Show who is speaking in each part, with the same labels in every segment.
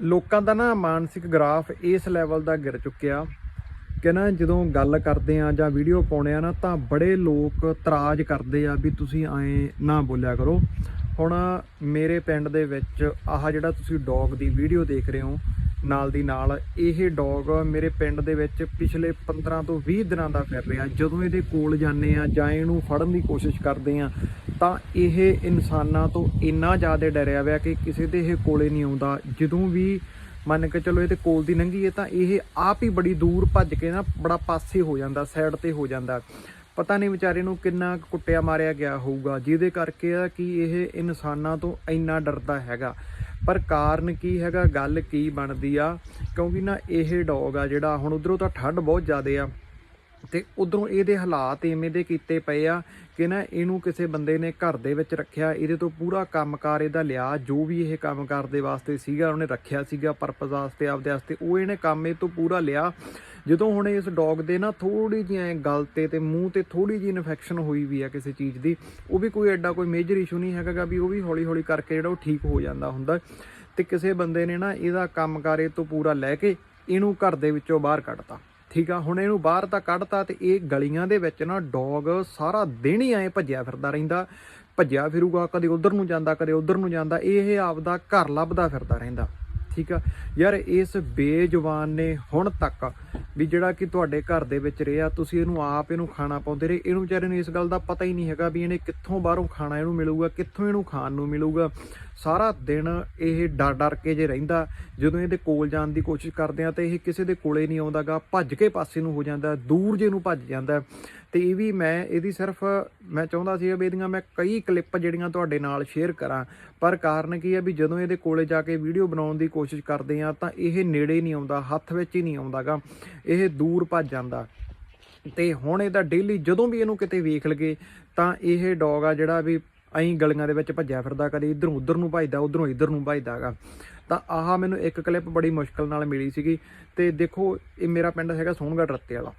Speaker 1: ਲੋਕਾਂ ਦਾ ਨਾ ਮਾਨਸਿਕ ਗ੍ਰਾਫ ਇਸ ਲੈਵਲ ਦਾ ਗਿਰ ਚੁੱਕਿਆ ਕਿ ਨਾ ਜਦੋਂ ਗੱਲ ਕਰਦੇ ਆ ਜਾਂ ਵੀਡੀਓ ਪਾਉਣੇ ਆ ਨਾ ਤਾਂ ਬੜੇ ਲੋਕ ਤਰਾਜ ਕਰਦੇ ਆ ਵੀ ਤੁਸੀਂ ਐਂ ਨਾ ਬੋਲਿਆ ਕਰੋ। ਹੁਣ ਮੇਰੇ ਪਿੰਡ ਦੇ ਵਿੱਚ ਆਹ ਜਿਹੜਾ ਤੁਸੀਂ ਡੌਗ ਦੀ ਵੀਡੀਓ ਦੇਖ ਰਹੇ ਹੋ, ਨਾਲ ਦੀ ਨਾਲ ਇਹ ਡੌਗ ਮੇਰੇ ਪਿੰਡ ਦੇ ਵਿੱਚ ਪਿਛਲੇ 15 ਤੋਂ 20 ਦਿਨਾਂ ਦਾ ਫਿਰ ਰਿਹਾ। ਜਦੋਂ ਇਹਦੇ ਕੋਲ ਜਾਂਦੇ ਆ ਜਾਂ ਇਹਨੂੰ ਫੜਨ ਦੀ ਕੋਸ਼ਿਸ਼ ਕਰਦੇ ਆ ਤਾਂ ਇਹ ਇਨਸਾਨਾਂ ਤੋਂ ਇੰਨਾ ਜ਼ਿਆਦਾ ਡਰਿਆ ਹੋਇਆ ਕਿ ਕਿਸੇ ਦੇ ਇਹ ਕੋਲੇ ਨਹੀਂ ਆਉਂਦਾ। ਜਦੋਂ ਵੀ ਮੰਨ ਕੇ ਚਲੋ ਇਹਦੇ ਕੋਲ ਦੀ ਲੰਘੀਏ ਤਾਂ ਇਹ ਆਪ ਹੀ ਬੜੀ ਦੂਰ ਭੱਜ ਕੇ ਨਾ ਬੜਾ ਪਾਸੇ ਹੋ ਜਾਂਦਾ ਸਾਈਡ ਤੇ ਹੋ ਜਾਂਦਾ। ਪਤਾ ਨਹੀਂ ਵਿਚਾਰੇ ਨੂੰ ਕਿੰਨਾ ਕੁ ਕੁੱਟਿਆ ਮਾਰਿਆ ਗਿਆ ਹੋਊਗਾ, ਜਿਹਦੇ ਕਰਕੇ ਆ ਕਿ ਇਹ ਇਨਸਾਨਾਂ ਤੋਂ ਇੰਨਾ ਡਰਦਾ ਹੈਗਾ। ਪਰ ਕਾਰਨ ਕੀ ਹੈਗਾ, ਗੱਲ ਕੀ ਬਣਦੀ ਆ? ਕਿਉਂਕਿ ਨਾ ਇਹ ਡੌਗ ਆ ਜਿਹੜਾ, ਹੁਣ ਉਧਰੋਂ ਤਾਂ ਠੰਡ ਬਹੁਤ ਜ਼ਿਆਦੇ ਆ। ਤੇ ਉਧਰੋਂ ਇਹਦੇ ਹਾਲਾਤ ਐਵੇਂ ਦੇ ਕੀਤੇ ਪਏ ਆ ਕਿ ਨਾ ਇਹਨੂੰ ਕਿਸੇ ਬੰਦੇ ਨੇ ਘਰ ਦੇ ਵਿੱਚ ਰੱਖਿਆ, ਇਹਦੇ ਤੋਂ ਪੂਰਾ ਕੰਮਕਾਰ ਇਹਦਾ ਲਿਆ, ਜੋ ਵੀ ਇਹ ਕੰਮਕਾਰ ਦੇ ਵਾਸਤੇ ਸੀਗਾ, ਉਹਨੇ ਰੱਖਿਆ ਸੀਗਾ ਪਰਪਸ ਵਾਸਤੇ, ਆਪਦੇ ਵਾਸਤੇ, ਉਹ ਇਹਨੇ ਕੰਮ ਇਹ ਤੋਂ ਪੂਰਾ ਲਿਆ। ਜਦੋਂ ਹੁਣ ਇਸ ਡੌਗ ਦੇ ਨਾ ਥੋੜੀ ਜਿਹੀ ਐਂ ਗਲ ਤੇ ਤੇ ਮੂੰਹ ਤੇ ਥੋੜੀ ਜਿਹੀ ਇਨਫੈਕਸ਼ਨ ਹੋਈ ਵੀ ਆ ਕਿਸੇ ਚੀਜ਼ ਦੀ, ਉਹ ਵੀ ਕੋਈ ਐਡਾ ਕੋਈ ਮੇਜਰ ਇਸ਼ੂ ਨਹੀਂ ਹੈਗਾ ਵੀ ਉਹ ਵੀ ਹੌਲੀ ਹੌਲੀ ਕਰਕੇ ਜਿਹੜਾ ਉਹ ਠੀਕ ਹੋ ਜਾਂਦਾ ਹੁੰਦਾ। ਤੇ ਕਿਸੇ ਬੰਦੇ ਨੇ ਨਾ ਇਹਦਾ ਕੰਮਕਾਰ ਇਹ ਤੋਂ ਪੂਰਾ ਲੈ ਕੇ ਇਹਨੂੰ ਘਰ ਦੇ ਵਿੱਚੋਂ ਬਾਹਰ ਕੱਢਤਾ। ਠੀਕ ਆ, ਹੁਣ ਇਹਨੂੰ ਬਾਹਰ ਤਾਂ ਕੱਢਤਾ ਤੇ ਇਹ ਗਲੀਆਂ ਦੇ ਵਿੱਚ ਨਾ ਡੌਗ ਸਾਰਾ ਦਿਨ ਹੀ ਐ ਭੱਜਿਆ ਫਿਰਦਾ ਰਹਿੰਦਾ। ਭੱਜਿਆ ਫਿਰੂਗਾ, ਕਦੇ ਉਧਰ ਨੂੰ ਜਾਂਦਾ, ਕਦੇ ਉਧਰ ਨੂੰ ਜਾਂਦਾ, ਇਹ ਆਪਦਾ ਘਰ ਲੱਭਦਾ ਫਿਰਦਾ ਰਹਿੰਦਾ। ਠੀਕ ਆ, ਯਾਰ ਇਸ ਬੇਜਵਾਨ ਨੇ ਹੁਣ ਤੱਕ ਵੀ ਜਿਹੜਾ ਕਿ ਤੁਹਾਡੇ ਘਰ ਦੇ ਵਿੱਚ ਰਿਹਾ, ਤੁਸੀਂ ਇਹਨੂੰ ਆਪ ਇਹਨੂੰ ਖਾਣਾ ਪਾਉਂਦੇ ਰਹੇ। ਇਹਨੂੰ ਵਿਚਾਰੇ ਨੂੰ ਇਸ ਗੱਲ ਦਾ ਪਤਾ ਹੀ ਨਹੀਂ ਹੈਗਾ ਵੀ ਇਹਨੇ ਕਿੱਥੋਂ ਬਾਹਰੋਂ ਖਾਣਾ ਇਹਨੂੰ ਮਿਲੂਗਾ, ਕਿੱਥੋਂ ਇਹਨੂੰ ਖਾਣ ਨੂੰ ਮਿਲੂਗਾ। ਸਾਰਾ ਦਿਨ ਇਹ ਡਰ ਡਰ ਕੇ ਜੇ ਰਹਿੰਦਾ। ਜਦੋਂ ਇਹਦੇ ਕੋਲ ਜਾਣ ਦੀ ਕੋਸ਼ਿਸ਼ ਕਰਦੇ ਆ ਤੇ ਇਹ ਕਿਸੇ ਦੇ ਕੋਲੇ ਨਹੀਂ ਆਉਂਦਾਗਾ, ਭੱਜ ਕੇ ਪਾਸੇ ਨੂੰ ਹੋ ਜਾਂਦਾ, ਦੂਰ ਜੇ ਨੂੰ ਭੱਜ ਜਾਂਦਾ। ਤੇ ਇਹ ਵੀ ਮੈਂ, ਇਹਦੀ ਸਿਰਫ ਮੈਂ ਚਾਹੁੰਦਾ ਸੀ ਵੀ ਇਹਦੀਆਂ ਮੈਂ ਕਈ ਕਲਿੱਪ ਜਿਹੜੀਆਂ ਤੁਹਾਡੇ ਨਾਲ ਸ਼ੇਅਰ ਕਰਾਂ। ਪਰ ਕਾਰਨ ਕੀ ਹੈ ਵੀ ਜਦੋਂ ਇਹਦੇ ਕੋਲੇ ਜਾ ਕੇ ਵੀਡੀਓ ਬਣਾਉਣ ਦੀ ਕੋਸ਼ਿਸ਼ ਕਰਦੇ ਆ ਤਾਂ ਇਹ ਨੇੜੇ ਨਹੀਂ ਆਉਂਦਾ, ਹੱਥ ਵਿੱਚ ਹੀ ਨਹੀਂ ਆਉਂਦਾਗਾ। ਇਹ ਦੂਰ ਭੱਜ ਜਾਂਦਾ। ਤੇ ਹੁਣ ਇਹਦਾ ਡੇਲੀ ਜਦੋਂ ਵੀ ਇਹਨੂੰ ਕਿਤੇ ਵੇਖ ਲਗੇ, ਤਾਂ ਇਹ ਡੌਗ ਆ ਜਿਹੜਾ ਵੀ ਐਂ ਗਲੀਆਂ ਦੇ ਵਿੱਚ ਭੱਜਿਆ ਫਿਰਦਾ, ਕਦੇ ਇਧਰੋਂ ਉਧਰ ਨੂੰ ਭੱਜਦਾ, ਉਧਰੋਂ ਇਧਰ ਨੂੰ ਭੱਜਦਾਗਾ। ਤਾਂ ਆਹ ਮੈਨੂੰ ਇੱਕ ਕਲਿੱਪ ਬੜੀ ਮੁਸ਼ਕਲ ਨਾਲ ਮਿਲੀ ਸੀਗੀ। ਤੇ ਦੇਖੋ, ਇਹ ਮੇਰਾ ਪਿੰਡ ਹੈਗਾ ਸੋਹਣਗੜ੍ਹ ਰੱਤੇ ਵਾਲਾ।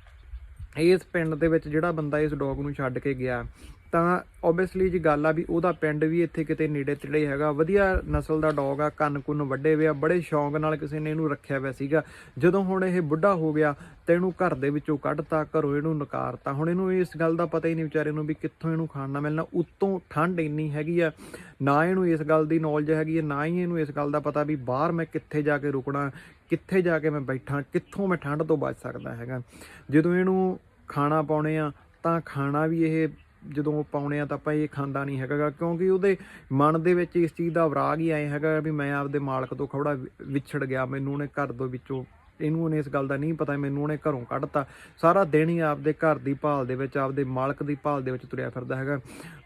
Speaker 1: ਇਸ ਪਿੰਡ ਦੇ ਵਿੱਚ ਜਿਹੜਾ ਬੰਦਾ ਇਸ ਡੌਗ ਨੂੰ ਛੱਡ ਕੇ ਗਿਆ ਤਾਂ ਓਬਵੀਅਸਲੀ ਜੀ ਗੱਲ ਆ ਵੀ ਉਹਦਾ ਪਿੰਡ ਵੀ ਇੱਥੇ ਕਿਤੇ ਨੇੜੇ ਤੇੜੇ ਹੈਗਾ। ਵਧੀਆ ਨਸਲ ਦਾ ਡੌਗ ਆ, ਕੰਨ ਕੁੰਨ ਵੱਡੇ ਵੇ ਆ, ਬੜੇ ਸ਼ੌਂਕ ਨਾਲ ਕਿਸੇ ਨੇ ਇਹਨੂੰ ਰੱਖਿਆ ਹੋਇਆ ਸੀਗਾ। ਜਦੋਂ ਹੁਣ ਇਹ ਬੁੱਢਾ ਹੋ ਗਿਆ, ਤੇ ਇਹਨੂੰ ਘਰ ਦੇ ਵਿੱਚੋਂ ਕੱਢਤਾ, ਘਰੋਂ ਇਹਨੂੰ ਨਕਾਰਤਾ। ਹੁਣ ਇਹਨੂੰ ਇਸ ਗੱਲ ਦਾ ਪਤਾ ਹੀ ਨਹੀਂ ਵਿਚਾਰੇ ਨੂੰ ਵੀ ਕਿੱਥੋਂ ਇਹਨੂੰ ਖਾਣ ਖਾਣਾ ਮਿਲਣਾ। ਉੱਤੋਂ ਠੰਡ ਇੰਨੀ ਹੈਗੀ ਆ, ਨਾ ਇਹਨੂੰ ਇਸ ਗੱਲ ਦੀ ਨੌਲੇਜ ਹੈਗੀ ਹੈ ਨਾ ਹੀ ਇਹਨੂੰ ਇਸ ਗੱਲ ਦਾ ਪਤਾ ਵੀ ਬਾਹਰ ਮੈਂ ਕਿੱਥੇ ਜਾ ਕੇ ਰੁਕਣਾ, ਕਿੱਥੇ ਜਾ ਕੇ ਮੈਂ ਬੈਠਾਂ, ਕਿੱਥੋਂ ਮੈਂ ਠੰਡ ਤੋਂ ਬਚ ਸਕਦਾ ਹੈਗਾ। ਜਦੋਂ ਇਹਨੂੰ ਖਾਣਾ ਪਾਉਣੇ ਆ, ਤਾਂ ਖਾਣਾ ਵੀ ਇਹ ਜਦੋਂ ਉਹ ਪਾਉਣੇ ਆ ਤਾਂ ਆਪਾਂ ਇਹ ਖਾਂਦਾ ਨਹੀਂ ਹੈਗਾ ਕਿਉਂਕਿ ਉਹਦੇ ਮਨ ਦੇ ਵਿੱਚ ਇਸ ਚੀਜ਼ ਦਾ ਵਿਰਾਗ ਹੀ ਆਏ ਹੈਗਾ ਵੀ ਮੈਂ ਆਪਦੇ ਮਾਲਕ ਤੋਂ ਖੌੜਾ ਵਿਛੜ ਗਿਆ, ਮੈਨੂੰ ਉਹਨੇ ਘਰ ਤੋਂ ਵਿੱਚੋਂ ਇਹਨੂੰ ਉਹਨੇ ਇਸ ਗੱਲ ਦਾ ਨਹੀਂ ਪਤਾ, ਮੈਨੂੰ ਉਹਨੇ ਘਰੋਂ ਕੱਢਤਾ। ਸਾਰਾ ਦਿਨ ਹੀ ਆਪਦੇ ਘਰ ਦੀ ਭਾਲ ਦੇ ਵਿੱਚ, ਆਪਦੇ ਮਾਲਕ ਦੀ ਭਾਲ ਦੇ ਵਿੱਚ ਤੁਰਿਆ ਫਿਰਦਾ ਹੈਗਾ।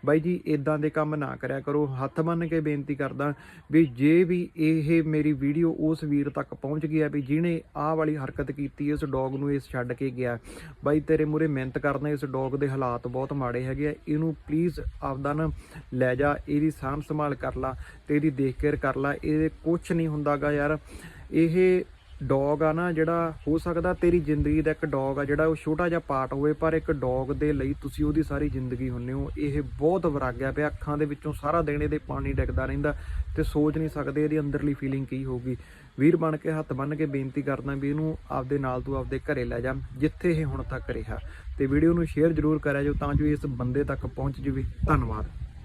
Speaker 1: ਬਾਈ ਜੀ ਇਦਾਂ ਦੇ ਕੰਮ ਨਾ ਕਰਿਆ ਕਰੋ। ਹੱਥ ਬੰਨ ਕੇ ਬੇਨਤੀ ਕਰਦਾ ਵੀ ਜੇ ਵੀ ਇਹ ਮੇਰੀ ਵੀਡੀਓ ਉਸ ਵੀਰ ਤੱਕ ਪਹੁੰਚ ਗਿਆ ਵੀ ਜਿਹਨੇ ਆਹ ਵਾਲੀ ਹਰਕਤ ਕੀਤੀ, ਇਸ ਡੌਗ ਨੂੰ ਇਸ ਛੱਡ ਕੇ ਗਿਆ। ਬਾਈ, ਤੇਰੇ ਮੂਰੇ ਮਿਹਨਤ ਕਰਨਾ, ਇਸ ਡੌਗ ਦੇ ਹਾਲਾਤ ਬਹੁਤ ਮਾੜੇ ਹੈਗੇ ਆ। ਇਹਨੂੰ ਪਲੀਜ਼ ਆਪਦਾ ਨਾ ਲੈ ਜਾ, ਇਹਦੀ ਸਾਂਭ ਸੰਭਾਲ ਕਰ ਲਾ ਤੇ ਇਹਦੀ ਦੇਖ ਕੇਅਰ ਕਰ ਲਾ। ਇਹਦੇ ਕੁਝ ਨਹੀਂ ਹੁੰਦਾਗਾ ਯਾਰ। ਇਹ ਡੌਗ ਆ ਨਾ, ਜਿਹੜਾ ਹੋ ਸਕਦਾ ਤੇਰੀ ਜ਼ਿੰਦਗੀ ਦਾ ਇੱਕ ਡੌਗ ਆ, ਜਿਹੜਾ ਉਹ ਛੋਟਾ ਜਿਹਾ ਪਾਰਟ ਹੋਵੇ, ਪਰ ਇੱਕ ਡੌਗ ਦੇ ਲਈ ਤੁਸੀਂ ਉਹਦੀ ਸਾਰੀ ਜ਼ਿੰਦਗੀ ਹੁੰਨੇ ਹੋ। ਇਹ ਬਹੁਤ ਵਰਾਗਿਆ ਪਿਆ, ਅੱਖਾਂ ਦੇ ਵਿੱਚੋਂ ਸਾਰਾ ਦਿਨ ਇਹਦੇ ਪਾਣੀ ਡਿੱਗਦਾ ਰਹਿੰਦਾ ਤੇ ਸੋਚ ਨਹੀਂ ਸਕਦੇ ਇਹਦੀ ਅੰਦਰਲੀ ਫੀਲਿੰਗ ਕੀ ਹੋਊਗੀ। ਵੀਰ ਬਣ ਕੇ ਹੱਥ ਬੰਨ ਕੇ ਬੇਨਤੀ ਕਰਦਾ ਵੀ ਇਹਨੂੰ ਆਪਦੇ ਨਾਲ ਤੂੰ ਆਪਦੇ ਘਰੇ ਲੈ ਜਾ, ਜਿੱਥੇ ਇਹ ਹੁਣ ਤੱਕ ਰਿਹਾ। ਤੇ ਵੀਡੀਓ ਨੂੰ ਸ਼ੇਅਰ ਜ਼ਰੂਰ ਕਰਿਆ ਜੋ ਤਾਂ ਜੋ ਇਸ ਬੰਦੇ ਤੱਕ ਪਹੁੰਚ ਜਵੇ। ਧੰਨਵਾਦ।